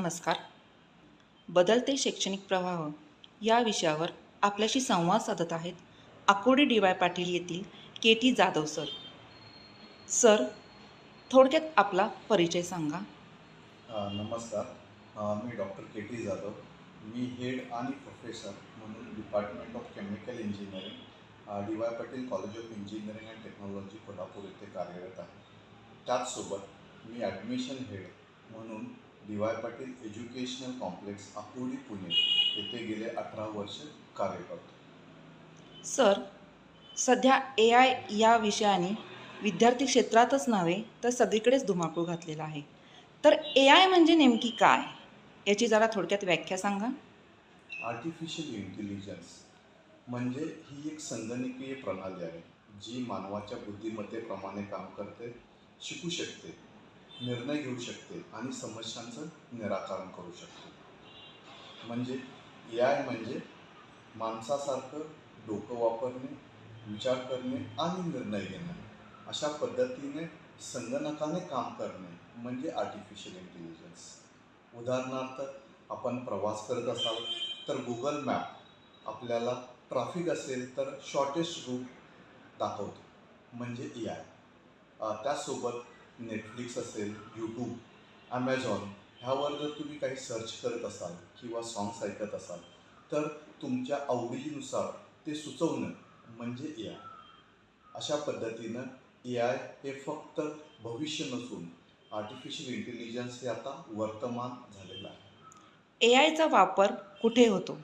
नमस्कार. बदलते शैक्षणिक प्रवाह या विषयावर आपल्याशी संवाद साधत आहेत आकुर्डी डी वाय पाटील येथील K T Jadhav sir. Sir थोडक्यात आपला परिचय सांगा. नमस्कार. मी डॉक्टर के टी जाधव. मी हेड आणि प्रोफेसर म्हणून department of chemical engineering D Y Patil college of engineering and technology Kolhapur येथे कार्यरत आहे. त्याचसोबत मी ॲडमिशन हेड म्हणून D Y Patil educational complex Akurdi Pune. येथे गेले अठरा वर्ष कार्य करतो सर सध्या ए आय या विषयाने विद्यार्थी क्षेत्रातच नव्हे तर सगळीकडेच धुमाकूळ घातलेला आहे. तर ए आय म्हणजे नेमकी काय? याची जरा थोडक्यात व्याख्या सांगा. आर्टिफिशियल इंटेलिजन्स म्हणजे ही एक संगणकीय प्रणाली आहे जी मानवाच्या बुद्धिमत्तेप्रमाणे काम करते शिकू शकते. निर्णय घेऊ शकते आणि समस्यांचं निराकरण करू शकते. म्हणजे ए आय म्हणजे माणसासारखं डोकं वापरणे विचार करणे आणि निर्णय घेणे. अशा पद्धतीने संगणकाने काम करणे म्हणजे आर्टिफिशियल इंटेलिजन्स उदाहरणार्थ आपण प्रवास करत असाल तर गुगल मॅप आपल्याला ट्रॅफिक असेल तर शॉर्टेस्ट रूट दाखवतो म्हणजे ए आय त्याचसोबत नेटफ्लिक्स असेल यूट्यूब ॲमेझॉन ह्यावर जर तुम्ही काही सर्च करत असाल किंवा सॉंग्स ऐकत असाल तर तुमच्या आवडीनुसार ते सुचवणं म्हणजे ए आय अशा पद्धतीनं ए आय हे फक्त भविष्य नसून आर्टिफिशियल इंटेलिजन्स हे आता वर्तमान झालेलं आहे. ए आयचा वापर कुठे होतो?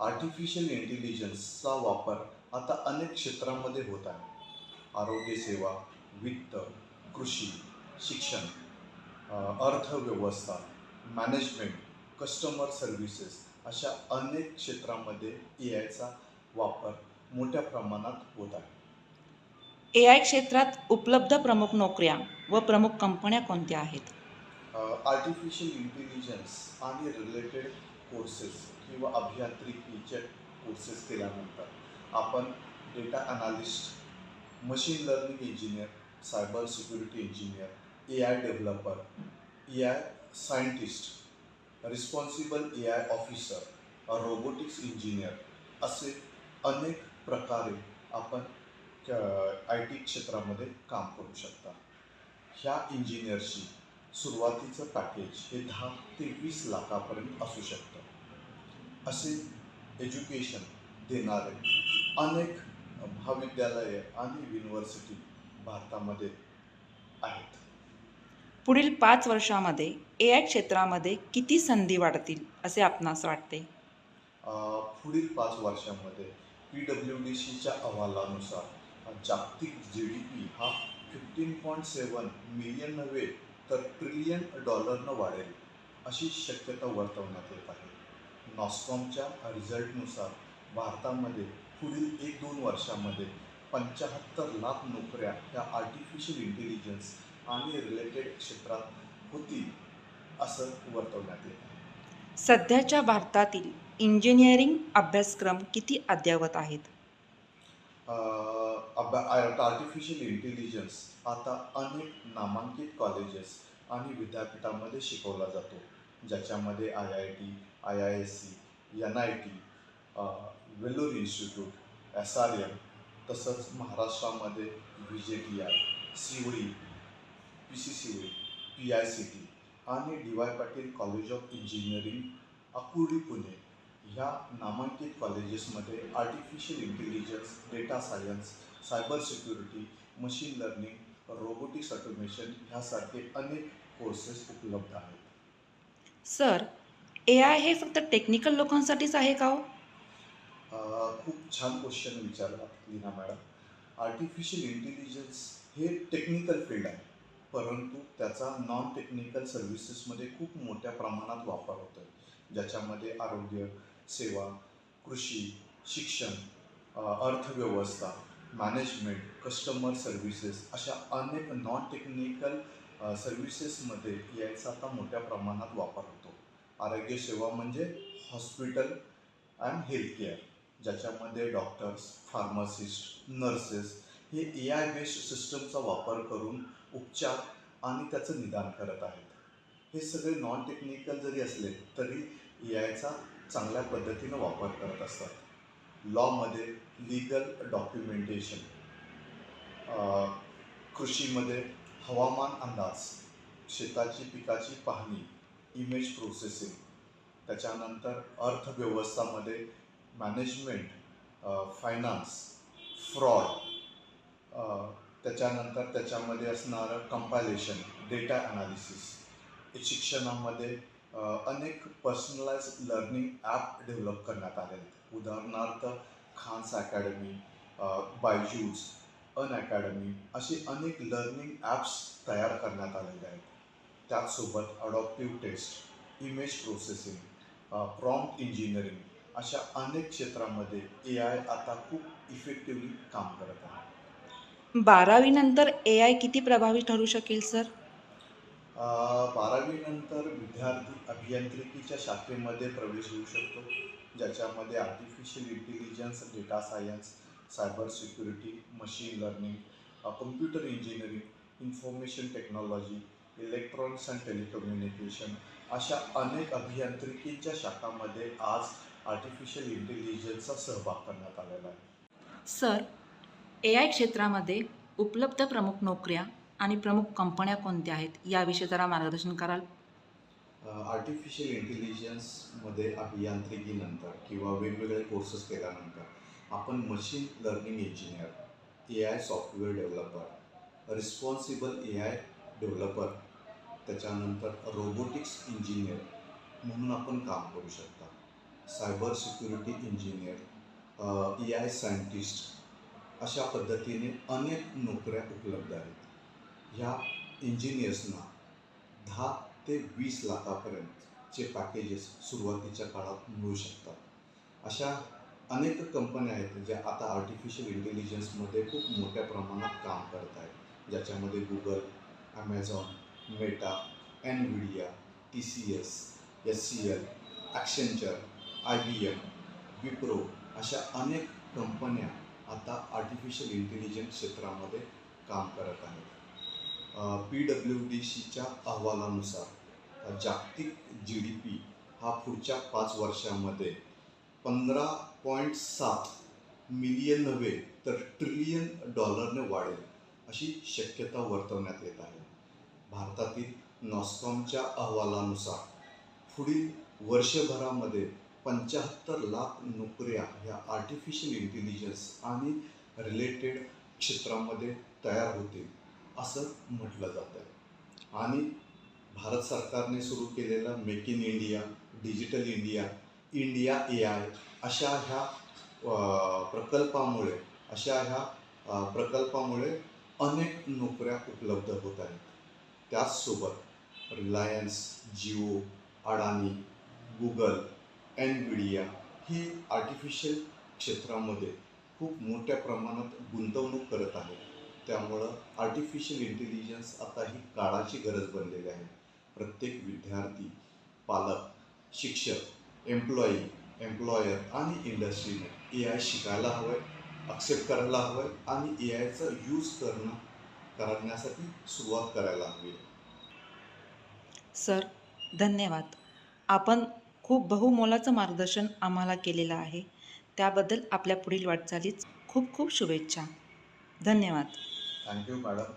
आर्टिफिशियल इंटेलिजन्सचा वापर आता अनेक क्षेत्रामध्ये होत आहे. आरोग्यसेवा वित्त कृषी शिक्षण अर्थव्यवस्था मॅनेजमेंट कस्टमर सर्व्हिसेस अशा अनेक क्षेत्रामध्ये ए आयचा वापर मोठ्या प्रमाणात होत आहे. ए आय क्षेत्रात उपलब्ध प्रमुख नोकऱ्या व प्रमुख कंपन्या कोणत्या आहेत? आर्टिफिशियल इंटेलिजन्स आणि रिलेटेड कोर्सेस किंवा अभियांत्रिकीचे कोर्सेस केल्यानंतर आपण data analyst machine learning engineer cyber security engineer A I developer A I scientist responsible A I officer robotics engineer असे अनेक प्रकारे आपण आय टी क्षेत्रामध्ये काम करू शकता. ह्या इंजिनियरशी सुरुवातीचं पॅकेज हे दहा ते वीस लाखापर्यंत असू शकतं. असे एज्युकेशन देणारे अनेक महाविद्यालये आणि युनिव्हर्सिटी भारतामध्ये आहेत. पुढील पाच वर्षामध्ये ए आय क्षेत्रामध्ये किती संधी वाढतील असे आपणास वाटते? पुढील पाच वर्षामध्ये पी डब्ल्यू डी सीच्या अहवालानुसार जागतिक जी डी पी हा फिफ्टीन पॉईंट सेवन मिलियन नव्हे तर ट्रिलियन डॉलरनं वाढेल अशी शक्यता वर्तवण्यात येत आहे. नॉस्कॉमच्या रिझल्टनुसार भारतामध्ये पुढील एक दोन वर्षामध्ये पंच्याहत्तर लाख नोकऱ्या ह्या आर्टिफिशियल इंटेलिजन्स आणि रिलेटेड क्षेत्रात होतील असं वर्तवण्यात येत आहे. सध्याच्या भारतातील इंजिनिअरिंग अभ्यासक्रम किती अद्ययावत आहेत? आर्टिफिशियल इंटेलिजन्स आता अनेक नामांकित कॉलेजेस आणि विद्यापीठामध्ये शिकवला जातो. ज्याच्यामध्ये I I T I I S C N I T Vellore institute S R M तसंच महाराष्ट्रामध्ये V J T I C P C C O P I C T आणि D Y Patil college of engineering Akurdi Pune ह्या नामांकित कॉलेजेसमध्ये artificial intelligence data science cyber security machine learning robotics automation ह्यासारखे अनेक courses उपलब्ध आहेत. Sir A I हे फक्त टेक्निकल लोकांसाठीच आहे का हो? खूप छान क्वेश्चन विचारला लीना मॅडम. आर्टिफिशियल इंटेलिजन्स हे टेक्निकल फील्ड आहे. परंतु त्याचा नॉन टेक्निकल सर्व्हिसेसमध्ये खूप मोठ्या प्रमाणात वापर होतो आहे ज्याच्यामध्ये आरोग्य सेवा कृषी शिक्षण अर्थव्यवस्था मॅनेजमेंट कस्टमर सर्व्हिसेस अशा अनेक नॉन टेक्निकल सर्व्हिसेसमध्ये याचा आता मोठ्या प्रमाणात वापर होतो. आरोग्यसेवा म्हणजे हॉस्पिटल अँड हेल्थ केअर ज्याच्यामध्ये डॉक्टर्स फार्मासिस्ट नर्सेस हे ए आय बेस्ड सिस्टमचा वापर करून उपचार आणि त्याचं निदान करत आहेत. हे सगळे नॉन टेक्निकल जरी असले तरी ए आयचा चांगल्या पद्धतीनं वापर करत असतात. लॉमध्ये लिगल डॉक्युमेंटेशन कृषीमध्ये हवामान अंदाज शेताची पिकाची पाहणी इमेज प्रोसेसिंग त्याच्यानंतर अर्थव्यवस्थामध्ये मॅनेजमेंट फायनान्स फ्रॉड त्याच्यानंतर त्याच्यामध्ये असणारं कंपायलेशन डेटा ॲनालिसिस शिक्षणामध्ये uh, अनेक पर्सनलाइज लर्निंग ॲप डेव्हलप करण्यात आले आहेत. उदाहरणार्थ खान्स अकॅडमी बायजूज अन अकॅडमी अशी अनेक लर्निंग ॲप्स तयार करण्यात आलेले आहेत. त्याचसोबत adaptive test image processing prompt engineering अशा अनेक क्षेत्रामध्ये ए आय आता खूप इफेक्टिव्हली काम करत आहे. बारावीनंतर ए आय किती प्रभावी ठरू शकेल सर? बारावीनंतर विद्यार्थी अभियांत्रिकीच्या शाखेमध्ये प्रवेश घेऊ शकतो ज्याच्यामध्ये artificial intelligence data science cyber security machine learning computer engineering information technology electronics and telecommunication अशा अनेक अभियांत्रिकीच्या शाखांमध्ये आज आर्टिफिशियल इंटेलिजन्सचा सहभाग करण्यात आलेला आहे. सर ए आय क्षेत्रामध्ये उपलब्ध प्रमुख नोकऱ्या आणि प्रमुख कंपन्या कोणत्या आहेत? याविषयी जरा मार्गदर्शन कराल? आर्टिफिशियल इंटेलिजन्समध्ये अभियांत्रिकीनंतर किंवा वेगवेगळे कोर्सेस केल्यानंतर आपण machine learning engineer A I software developer responsible A I developer त्याच्यानंतर रोबोटिक्स इंजिनियर म्हणून आपण काम करू शकता. Cyber security engineer A I scientist अशा पद्धतीने अनेक नोकऱ्या उपलब्ध आहेत. ह्या इंजिनियर्सना दहा ते वीस लाखापर्यंतचे पॅकेजेस सुरुवातीच्या काळात मिळू शकतात. अशा अनेक कंपन्या आहेत ज्या आता आर्टिफिशियल इंटेलिजन्समध्ये खूप मोठ्या प्रमाणात काम करत आहेत. ज्याच्यामध्ये Google Amazon Meta Nvidia T C S S C L Accenture I B M Wipro अशा अनेक कंपन्या आता आर्टिफिशियल इंटेलिजन्स क्षेत्रामध्ये काम करत आहेत. पी डब्ल्यू डी सीच्या अहवालानुसार जागतिक जी डी पी हा पुढच्या पाच वर्षामध्ये पंधरा पॉईंट सात मिलियन नव्हे तर ट्रिलियन डॉलरने वाढेल अशी शक्यता वर्तवण्यात येत आहे. भारतातील नॉस्कॉमच्या अहवालानुसार पुढील वर्षभरामध्ये पंच्याहत्तर लाख नोकऱ्या ह्या आर्टिफिशियल इंटेलिजन्स आणि रिलेटेड क्षेत्रामध्ये तयार होतील असं म्हटलं जातं आहे आणि भारत सरकारने सुरू केलेलं make in India digital India India A I अशा ह्या प्रकल्पामुळे अशा ह्या प्रकल्पामुळे अनेक नोकऱ्या उपलब्ध होत आहेत. त्याचसोबत रिलायन्स जिओ अडानी गुगल एनविडिया ही आर्टिफिशियल क्षेत्रामध्ये खूप मोठ्या प्रमाणात गुंतवणूक करत आहे. त्यामुळं आर्टिफिशियल इंटेलिजन्स आता ही काळाची गरज बनलेली आहे. प्रत्येक विद्यार्थी पालक शिक्षक एम्प्लॉई एम्प्लॉयर आणि इंडस्ट्रीने ए आय शिकायला हवं आहे अक्सेप्ट करायला हवं आहे आणि ए आयचा यूज करणं करण्यासाठी सुरुवात करायला हवी. आहे सर धन्यवाद. आपण खूप बहुमोलाचं मार्गदर्शन आम्हाला केलेलं आहे. त्याबद्दल आपल्या पुढील वाटचालीच खूप खूप शुभेच्छा. धन्यवाद. Thank you madam